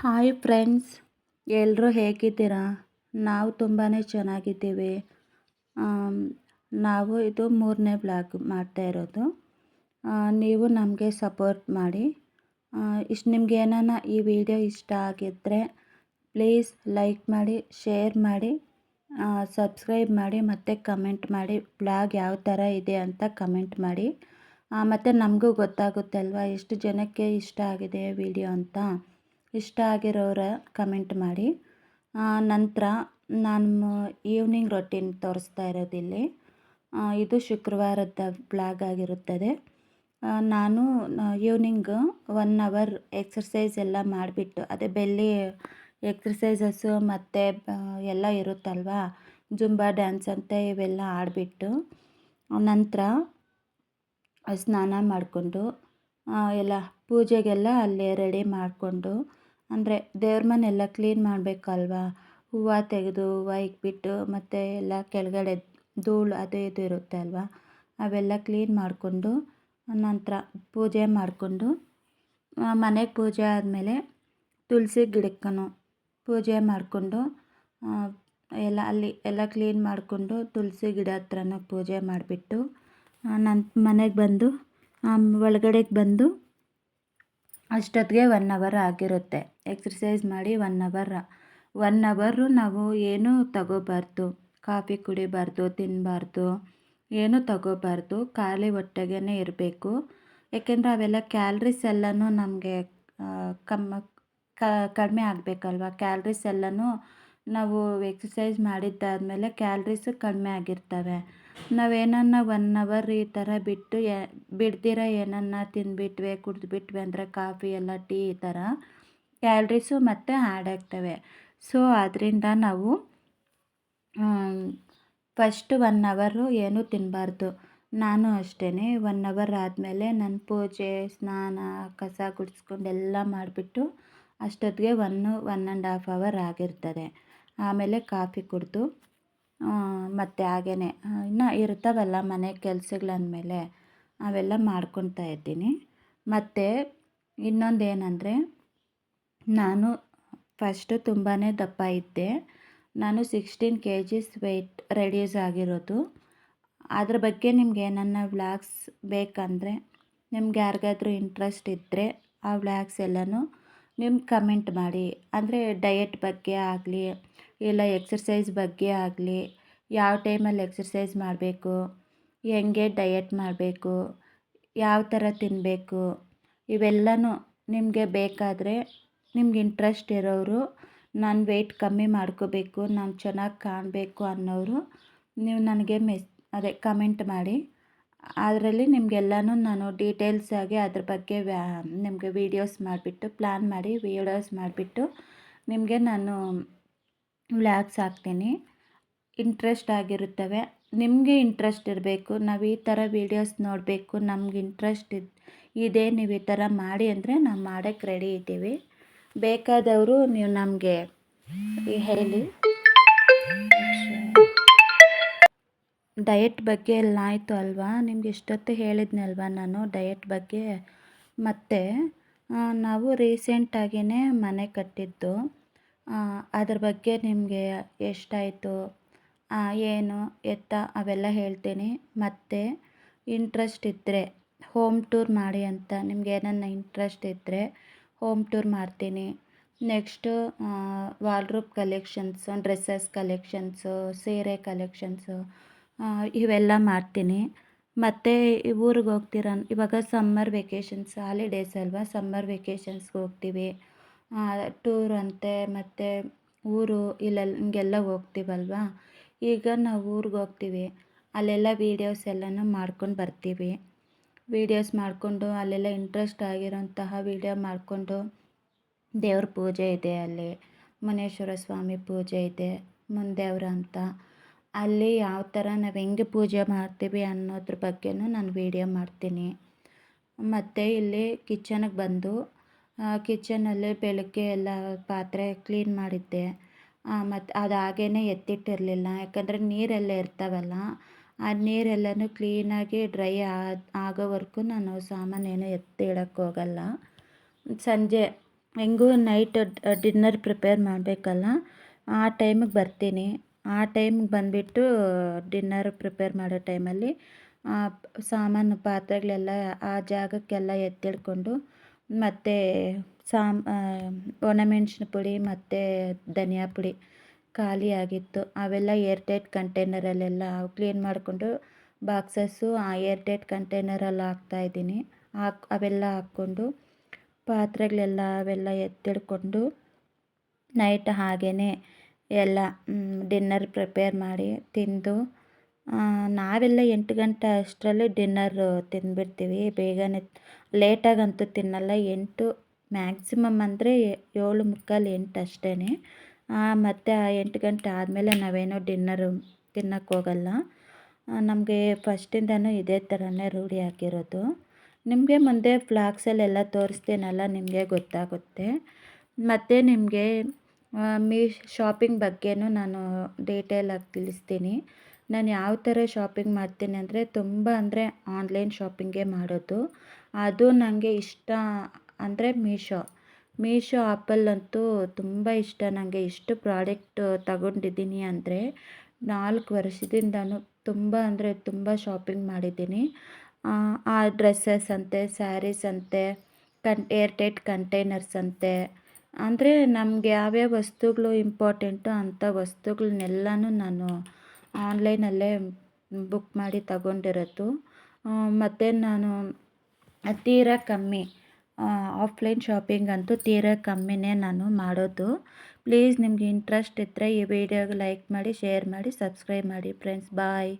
Hi friends ಎಲ್ಲರೂ ಹೇಗಿದ್ದೀರಾ? ನಾವು ತುಂಬಾ ಚೆನ್ನಾಗಿದ್ದೀವಿ. ನಾವು ಇದು ಮೂರನೇ ಬ್ಲಾಗ್ ಮಾಡ್ತಾ ಇರೋದು. ನೀವು ನಮಗೆ ಸಪೋರ್ಟ್ ಮಾಡಿ. ಇಷ್ಟು ನಿಮ್ಗೆ ಏನಾನ ಈ ವಿಡಿಯೋ ಇಷ್ಟ ಆಗಿದ್ದರೆ ಪ್ಲೀಸ್ ಲೈಕ್ ಮಾಡಿ ಶೇರ್ ಮಾಡಿ ಸಬ್ಸ್ಕ್ರೈಬ್ ಮಾಡಿ, ಮತ್ತು ಕಮೆಂಟ್ ಮಾಡಿ ಬ್ಲಾಗ್ ಯಾವ ಥರ ಇದೆ ಅಂತ ಕಮೆಂಟ್ ಮಾಡಿ. ಮತ್ತು ನಮಗೂ ಗೊತ್ತಾಗುತ್ತೆ ಅಲ್ವಾ, ಎಷ್ಟು ಜನಕ್ಕೆ ಇಷ್ಟ ಆಗಿದೆ ವಿಡಿಯೋ ಅಂತ. ಇಷ್ಟ ಆಗಿರೋರ ಕಮೆಂಟ್ ಮಾಡಿ. ನಂತರ ನಾನು ಈವ್ನಿಂಗ್ ರೊಟೀನ್ ತೋರಿಸ್ತಾ ಇರೋದಿಲ್ಲಿ. ಇದು ಶುಕ್ರವಾರದ ಬ್ಲಾಗ್ ಆಗಿರುತ್ತದೆ. ನಾನು ಈವ್ನಿಂಗ್ ಒನ್ ಅವರ್ ಎಕ್ಸರ್ಸೈಸ್ ಎಲ್ಲ ಮಾಡಿಬಿಟ್ಟು, ಅದೇ ಬೆಲ್ಲಿ ಎಕ್ಸರ್ಸೈಸಸ್ಸು ಮತ್ತು ಎಲ್ಲ ಇರುತ್ತಲ್ವಾ, ಜುಂಬಾ ಡ್ಯಾನ್ಸ್ ಅಂತ ಇವೆಲ್ಲ ಆಡಿಬಿಟ್ಟು, ನಂತರ ಸ್ನಾನ ಮಾಡಿಕೊಂಡು ಎಲ್ಲ ಪೂಜೆಗೆಲ್ಲ ಅಲ್ಲೇ ರೆಡಿ ಮಾಡಿಕೊಂಡು ಅಂದರೆ ದೇವ್ರ ಮನೆಯೆಲ್ಲ ಕ್ಲೀನ್ ಮಾಡಬೇಕಲ್ವಾ? ಹೂವು ತೆಗೆದು ಹೂವು ಇಕ್ಬಿಟ್ಟು ಮತ್ತು ಎಲ್ಲ ಕೆಳಗಡೆ ಧೂಳು ಅದು ಇದು ಇರುತ್ತೆ ಅಲ್ವಾ? ಅವೆಲ್ಲ ಕ್ಲೀನ್ ಮಾಡಿಕೊಂಡು ನಂತರ ಪೂಜೆ ಮಾಡಿಕೊಂಡು ಮನೆಗೆ ಪೂಜೆ ಆದಮೇಲೆ ತುಳಸಿ ಗಿಡಕ್ಕೂ ಪೂಜೆ ಮಾಡಿಕೊಂಡು ಎಲ್ಲ ಅಲ್ಲಿ ಎಲ್ಲ ಕ್ಲೀನ್ ಮಾಡಿಕೊಂಡು ತುಳಸಿ ಗಿಡ ಹತ್ರನೂ ಪೂಜೆ ಮಾಡಿಬಿಟ್ಟು ನನ್ನ ಮನೆಗೆ ಬಂದು ಒಳಗಡೆಗೆ ಬಂದು ಅಷ್ಟೊತ್ತಿಗೆ ಒನ್ ಅವರ್ ಆಗಿರುತ್ತೆ. ಎಕ್ಸರ್ಸೈಸ್ ಮಾಡಿ ಒನ್ ಅವರ್ ಒನ್ ಅವರು ನಾವು ಏನೂ ತಗೋಬಾರ್ದು. ಕಾಫಿ ಕುಡಿಬಾರ್ದು ತಿನ್ನಬಾರ್ದು ಏನೂ ತಗೋಬಾರ್ದು. ಖಾಲಿ ಹೊಟ್ಟೆಗೇ ಇರಬೇಕು. ಏಕೆಂದರೆ ಅವೆಲ್ಲ ಕ್ಯಾಲ್ರೀಸ್ ಎಲ್ಲನೂ ನಮಗೆ ಕಮ್ಮ ಕಡಿಮೆ ಆಗಬೇಕಲ್ವ? ಕ್ಯಾಲ್ರೀಸ್ ಎಲ್ಲನೂ ನಾವು ಎಕ್ಸಸೈಸ್ ಮಾಡಿದ್ದಾದಮೇಲೆ ಕ್ಯಾಲ್ರೀಸು ಕಡಿಮೆ ಆಗಿರ್ತವೆ. ನಾವೇನನ್ನ ಒನ್ ಅವರ್ ಈ ಥರ ಬಿಟ್ಟು ಬಿಡ್ದಿರ ಏನನ್ನ ತಿಂದುಬಿಟ್ವೆ, ಕುಡಿದ್ಬಿಟ್ವೆ ಅಂದರೆ ಕಾಫಿ ಎಲ್ಲ ಟೀ ಈ ಥರ ಕ್ಯಾಲ್ರೀಸು ಮತ್ತು ಆ್ಯಡ್ ಆಗ್ತವೆ. ಸೊ ಅದರಿಂದ ನಾವು ಫಸ್ಟ್ ಒನ್ ಅವರು ಏನೂ ತಿನ್ನಬಾರ್ದು ನಾನು ಅಷ್ಟೇ ಒನ್ ಅವರ್ ಆದಮೇಲೆ ನನ್ನ ಪೂಜೆ, ಸ್ನಾನ, ಕಸ ಗುಡಿಸ್ಕೊಂಡು ಎಲ್ಲ ಮಾಡಿಬಿಟ್ಟು ಅಷ್ಟೊತ್ತಿಗೆ one, one and half hour ಆಗಿರ್ತದೆ. ಆಮೇಲೆ ಕಾಫಿ ಕುಡಿದು ಮತ್ತು ಹಾಗೇ ಇನ್ನು ಇರ್ತಾವಲ್ಲ ಮನೆ ಕೆಲಸಗಳಂದ್ಮೇಲೆ ಅವೆಲ್ಲ ಮಾಡ್ಕೊತಾ ಇದ್ದೀನಿ. ಮತ್ತು ಇನ್ನೊಂದೇನೆಂದರೆ, ನಾನು ಫಸ್ಟು ತುಂಬಾ ದಪ್ಪ ಇದ್ದೆ. ನಾನು sixteen K Gs weight reduce ಆಗಿರೋದು. ಅದ್ರ ಬಗ್ಗೆ ನಿಮ್ಗೆ ನನ್ನ ವ್ಲಾಗ್ಸ್ ಬೇಕಂದರೆ, ನಿಮ್ಗೆ ಯಾರಿಗಾದ್ರೂ ಇಂಟ್ರೆಸ್ಟ್ ಇದ್ದರೆ ಆ ವ್ಲಾಗ್ಸ್ ಎಲ್ಲನೂ ನಿಮ್ಮ ಕಮೆಂಟ್ ಮಾಡಿ. ಅಂದರೆ ಡಯೆಟ್ ಬಗ್ಗೆ ಆಗಲಿ ಇಲ್ಲ ಎಕ್ಸರ್ಸೈಸ್ ಬಗ್ಗೆ ಆಗಲಿ, ಯಾವ ಟೈಮಲ್ಲಿ ಎಕ್ಸರ್ಸೈಸ್ ಮಾಡಬೇಕು, ಹೆಂಗೆ ಡಯಟ್ ಮಾಡಬೇಕು, ಯಾವ ಥರ ತಿನ್ನಬೇಕು ಇವೆಲ್ಲನೂ ನಿಮಗೆ ಬೇಕಾದರೆ ನಿಮ್ಗೆ ಇಂಟ್ರೆಸ್ಟ್ ಇರೋರು ನಾನು ವೆಯ್ಟ್ ಕಮ್ಮಿ ಮಾಡ್ಕೋಬೇಕು, ನಾನು ಚೆನ್ನಾಗಿ ಕಾಣಬೇಕು ಅನ್ನೋರು ನೀವು ನನಗೆ ಮೆಸ್ ಅದೇ ಕಮೆಂಟ್ ಮಾಡಿ. ಅದರಲ್ಲಿ ನಿಮಗೆಲ್ಲನೂ ನಾನು ಡೀಟೇಲ್ಸ್ ಆಗಿ ಅದ್ರ ಬಗ್ಗೆ ವ್ಯಾ, ನಿಮಗೆ ವೀಡಿಯೋಸ್ ಮಾಡಿಬಿಟ್ಟು ಪ್ಲ್ಯಾನ್ ಮಾಡಿ ವೀಡಿಯೋಸ್ ಮಾಡಿಬಿಟ್ಟು ನಿಮಗೆ ನಾನು ವ್ಲಾಗ್ಸ್ ಹಾಕ್ತೀನಿ ಇಂಟ್ರೆಸ್ಟ್ ಆಗಿರುತ್ತವೆ. ನಿಮಗೆ ಇಂಟ್ರೆಸ್ಟ್ ಇರಬೇಕು. ನಾವು ಈ ಥರ ವೀಡಿಯೋಸ್ ನೋಡಬೇಕು. ನಮ್ಗೆ ಇಂಟ್ರೆಸ್ಟ್ ಇದು, ಇದೆ. ನೀವು ಈ ಥರ ಮಾಡಿ ಅಂದರೆ ನಾವು ಮಾಡೋಕ್ಕೆ ರೆಡಿ ಇದ್ದೀವಿ. ಬೇಕಾದವರು ನೀವು ನಮಗೆ ಹೇಳಿ. ಡಯಟ್ ಬಗ್ಗೆ ಎಲ್ಲ ಆಯಿತು ಅಲ್ವಾ? ನಿಮ್ಗೆ ಇಷ್ಟೊತ್ತು ಹೇಳಿದ್ನಲ್ವಾ ನಾನು ಡಯಟ್ ಬಗ್ಗೆ? ಮತ್ತು ನಾವು ರೀಸೆಂಟಾಗಿಯೇ ಮನೆ ಕಟ್ಟಿದ್ದು. ಅದ್ರ ಬಗ್ಗೆ ನಿಮಗೆ ಎಷ್ಟಾಯಿತು? ಏನು, ಎತ್ತ, ಅವೆಲ್ಲ ಹೇಳ್ತೀನಿ. ಮತ್ತು ಇಂಟ್ರೆಸ್ಟ್ ಇದ್ದರೆ ಹೋಮ್ ಟೂರ್ ಮಾಡಿ ಅಂತ ನಿಮ್ಗೆ ಏನನ್ನ ಇಂಟ್ರೆಸ್ಟ್ ಇದ್ದರೆ ಹೋಮ್ ಟೂರ್ ಮಾಡ್ತೀನಿ. Next wardrobe collections dresses collections ಸೀರೆ ಕಲೆಕ್ಷನ್ಸು ಇವೆಲ್ಲ ಮಾಡ್ತೀನಿ. ಮತ್ತು ಊರಿಗೆ ಹೋಗ್ತೀರ, ಇವಾಗ ಸಮ್ಮರ್ ವೆಕೇಷನ್ಸ್ ಹಾಲಿಡೇಸ್ ಅಲ್ವಾ? ಸಮ್ಮರ್ ವೆಕೇಷನ್ಸ್ಗೆ ಹೋಗ್ತೀವಿ. ಟೂರ್ ಅಂತೆ, ಮತ್ತು ಊರು ಇಲ್ಲೆಲ್ಲ ಹಿಂಗೆಲ್ಲ ಹೋಗ್ತೀವಲ್ವಾ? ಈಗ ನಾವು ಊರಿಗೆ ಹೋಗ್ತೀವಿ. ಅಲ್ಲೆಲ್ಲ ವೀಡಿಯೋಸ್ ಎಲ್ಲನೂ ಮಾಡ್ಕೊಂಡು ಬರ್ತೀವಿ. ವೀಡಿಯೋಸ್ ಮಾಡಿಕೊಂಡು ಅಲ್ಲೆಲ್ಲ ಇಂಟ್ರೆಸ್ಟ್ ಆಗಿರೋಂತಹ ವೀಡಿಯೋ ಮಾಡಿಕೊಂಡು ದೇವ್ರ ಪೂಜೆ ಇದೆ ಅಲ್ಲಿ. ಮುನೇಶ್ವರ ಸ್ವಾಮಿ ಪೂಜೆ ಇದೆ ಮುಂದೇವ್ರ ಅಂತ. ಅಲ್ಲಿ ಯಾವ ಥರ ನಾವು ಹೆಂಗೆ ಪೂಜೆ ಮಾಡ್ತೀವಿ ಅನ್ನೋದ್ರ ಬಗ್ಗೆಯೂ ನಾನು ವೀಡಿಯೋ ಮಾಡ್ತೀನಿ. ಮತ್ತು ಇಲ್ಲಿ ಕಿಚನಿಗೆ ಬಂದು ಕಿಚನಲ್ಲಿ ಬೆಳಗ್ಗೆ ಎಲ್ಲ ಪಾತ್ರೆ ಕ್ಲೀನ್ ಮಾಡಿದ್ದೆ. ಮತ್ತು ಅದು ಹಾಗೇ ಎತ್ತಿಟ್ಟಿರಲಿಲ್ಲ. ಯಾಕಂದರೆ ನೀರೆಲ್ಲ ಇರ್ತಾವಲ್ಲ, ಆ ನೀರೆಲ್ಲನೂ ಕ್ಲೀನಾಗಿ ಡ್ರೈ ಆಗೋವರೆಗೂ ನಾನು ಸಾಮಾನೇನು ಎತ್ತಿ ಇಡೋಕ್ಕೋಗಲ್ಲ ಸಂಜೆ ಹೆಂಗೂ ನೈಟ್ ಡಿನ್ನರ್ ಪ್ರಿಪೇರ್ ಮಾಡಬೇಕಲ್ಲ, ಆ ಟೈಮಿಗೆ ಬರ್ತೀನಿ. ಆ ಟೈಮಿಗೆ ಬಂದುಬಿಟ್ಟು ಡಿನ್ನರ್ ಪ್ರಿಪೇರ್ ಮಾಡೋ ಟೈಮಲ್ಲಿ ಸಾಮಾನು ಪಾತ್ರೆಗಳೆಲ್ಲ ಆ ಜಾಗಕ್ಕೆಲ್ಲ ಎತ್ತಿಡ್ಕೊಂಡು ಮತ್ತು ಸಾಮ್ ಒಣಮೆಣ್ಸಿನ ಪುಡಿ ಮತ್ತು ಧನಿಯಾ ಪುಡಿ ಖಾಲಿ ಆಗಿತ್ತು. ಅವೆಲ್ಲ ಏರ್ ಟೈಟ್ ಕಂಟೈನರಲ್ಲೆಲ್ಲ ಕ್ಲೀನ್ ಮಾಡಿಕೊಂಡು ಬಾಕ್ಸಸ್ಸು ಆ ಏರ್ ಟೈಟ್ ಕಂಟೈನರಲ್ಲಿ ಹಾಕ್ತಾಯಿದ್ದೀನಿ ಹಾಕ್, ಅವೆಲ್ಲ ಹಾಕ್ಕೊಂಡು ಪಾತ್ರೆಗಳೆಲ್ಲ ಅವೆಲ್ಲ ಎತ್ತಿಡ್ಕೊಂಡು ನೈಟ್ ಹಾಗೆಯೇ ಎಲ್ಲ ಡಿನ್ನರ್ ಪ್ರಿಪೇರ್ ಮಾಡಿ ತಿಂದು ನಾವೆಲ್ಲ ಎಂಟು ಗಂಟೆ ಅಷ್ಟರಲ್ಲಿ ಡಿನ್ನರ್ ತಿಂದ್ಬಿಡ್ತೀವಿ. ಬೇಗನೆ ಲೇಟಾಗಂತೂ ತಿನ್ನಲ್ಲ. ಎಂಟು, ಮ್ಯಾಕ್ಸಿಮಮ್ ಅಂದರೆ ಏಳು ಮುಕ್ಕಾಲು ಎಂಟು ಅಷ್ಟೇ ಮತ್ತು ಆ ಎಂಟು ಗಂಟೆ ಆದಮೇಲೆ ನಾವೇನು ಡಿನ್ನರು ತಿನ್ನಕ್ಕೆ ಹೋಗಲ್ಲ. ನಮಗೆ ಫಸ್ಟಿಂದನೂ ಇದೇ ಥರನೇ ರೂಢಿ ಹಾಕಿರೋದು ನಿಮಗೆ ಮುಂದೆ ಫ್ಲಾಗ್ಸಲ್ಲೆಲ್ಲ ತೋರಿಸ್ತೀನಲ್ಲ, ನಿಮಗೆ ಗೊತ್ತಾಗುತ್ತೆ. ಮತ್ತು ನಿಮಗೆ ಮೀ ಶಾಪಿಂಗ್ ಬಗ್ಗೆನೂ ನಾನು ಡೀಟೇಲಾಗಿ ತಿಳಿಸ್ತೀನಿ. ನಾನು ಯಾವ ಥರ ಶಾಪಿಂಗ್ ಮಾಡ್ತೀನಿ ಅಂದರೆ ತುಂಬ ಅಂದರೆ ಆನ್ಲೈನ್ ಶಾಪಿಂಗೇ ಮಾಡೋದು. ಅದು ನನಗೆ ಇಷ್ಟ ಅಂದರೆ ಮೀಶೋ. ಮೀಶೋ ಆ್ಯಪಲ್ಲಂತೂ ತುಂಬ ಇಷ್ಟ. ನನಗೆ ಇಷ್ಟು ಪ್ರಾಡಕ್ಟ್ ತಗೊಂಡಿದ್ದೀನಿ ಅಂದರೆ ನಾಲ್ಕು ವರ್ಷದಿಂದನೂ ತುಂಬ ಅಂದರೆ ತುಂಬ ಶಾಪಿಂಗ್ ಮಾಡಿದ್ದೀನಿ. ಆ ಡ್ರೆಸ್ಸಸ್ ಅಂತೆ, ಸ್ಯಾರೀಸ್ ಅಂತೆ, ಕನ್, ಏರ್ಟೈಟ್ ಕಂಟೈನರ್ಸ್ ಅಂತೆ. ಅಂದರೆ ನಮಗೆ ಯಾವ್ಯಾವ ವಸ್ತುಗಳು ಇಂಪಾರ್ಟೆಂಟು ಅಂಥ ವಸ್ತುಗಳನ್ನೆಲ್ಲನೂ ನಾನು ಆನ್ಲೈನಲ್ಲೇ ಬುಕ್ ಮಾಡಿ ತಗೊಂಡಿರೋದು. ಮತ್ತು ನಾನು ತೀರ ಕಮ್ಮಿ ಆಫ್ಲೈನ್ ಶಾಪಿಂಗ್ ಅಂತೂ ತೀರಾ ಕಮ್ಮಿನೇ ನಾನು ಮಾಡೋದು. ಪ್ಲೀಸ್ ನಿಮಗೆ ಇಂಟ್ರೆಸ್ಟ್ ಇದ್ದರೆ ಈ ವಿಡಿಯೋಗೆ ಲೈಕ್ ಮಾಡಿ, ಶೇರ್ ಮಾಡಿ, ಸಬ್ಸ್ಕ್ರೈಬ್ ಮಾಡಿ, ಫ್ರೆಂಡ್ಸ್. ಬಾಯ್.